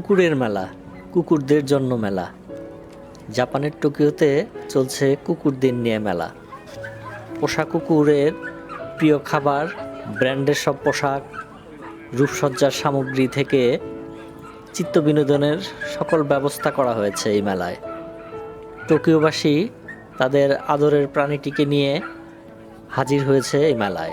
কুকুরের মেলা, কুকুরদের জন্য মেলা। জাপানের টোকিওতে চলছে কুকুরদের নিয়ে মেলা। পোষা কুকুরের প্রিয় খাবার, ব্র্যান্ডের সব পোশাক, রূপসজ্জার সামগ্রী থেকে চিত্ত বিনোদনের সকল ব্যবস্থা করা হয়েছে এই মেলায়। টোকিওবাসী তাদের আদরের প্রাণীটিকে নিয়ে হাজির হয়েছে এই মেলায়।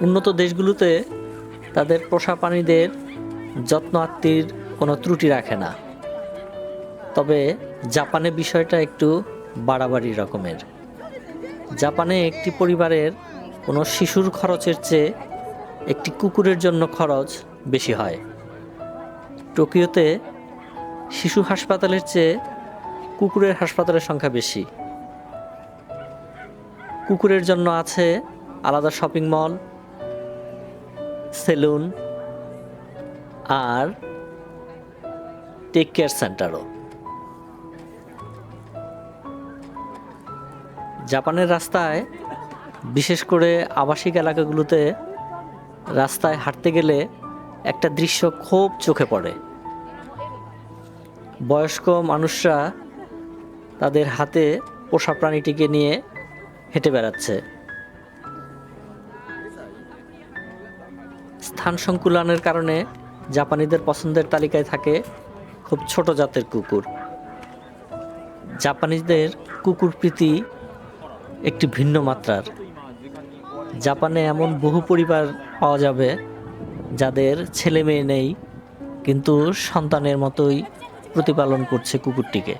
উন্নত দেশগুলোতে তাদের পোষা প্রাণীদের যত্ন আত্মীর কোনো ত্রুটি রাখে না। তবে জাপানে বিষয়টা একটু বাড়াবাড়ি রকমের। জাপানে একটি পরিবারের কোনো শিশুর খরচের চেয়ে একটি কুকুরের জন্য খরচ বেশি হয়। টোকিওতে শিশু হাসপাতালের চেয়ে কুকুরের হাসপাতালের সংখ্যা বেশি। কুকুরের জন্য আছে আলাদা শপিং মল সেলুন আর টেক কেয়ার সেন্টারও জাপানের রাস্তায়, বিশেষ করে আবাসিক এলাকাগুলোতে রাস্তায় হাঁটতে গেলে একটা দৃশ্য খুব চোখে পড়ে। বয়স্ক মানুষরা তাদের হাতে পোষা প্রাণীটিকে নিয়ে হেঁটে বেড়াচ্ছে। স্থান সংকুলনের কারণে জাপানিদের পছন্দের তালিকায় থাকে খুব ছোট জাতের কুকুর। জাপানিদের কুকুর প্রীতি একটি ভিন্ন মাত্রার। জাপানে এমন বহু পরিবার পাওয়া যাবে যাদের ছেলে মেয়ে নেই, কিন্তু সন্তানের মতোই প্রতিপালন করছে কুকুরটিকে।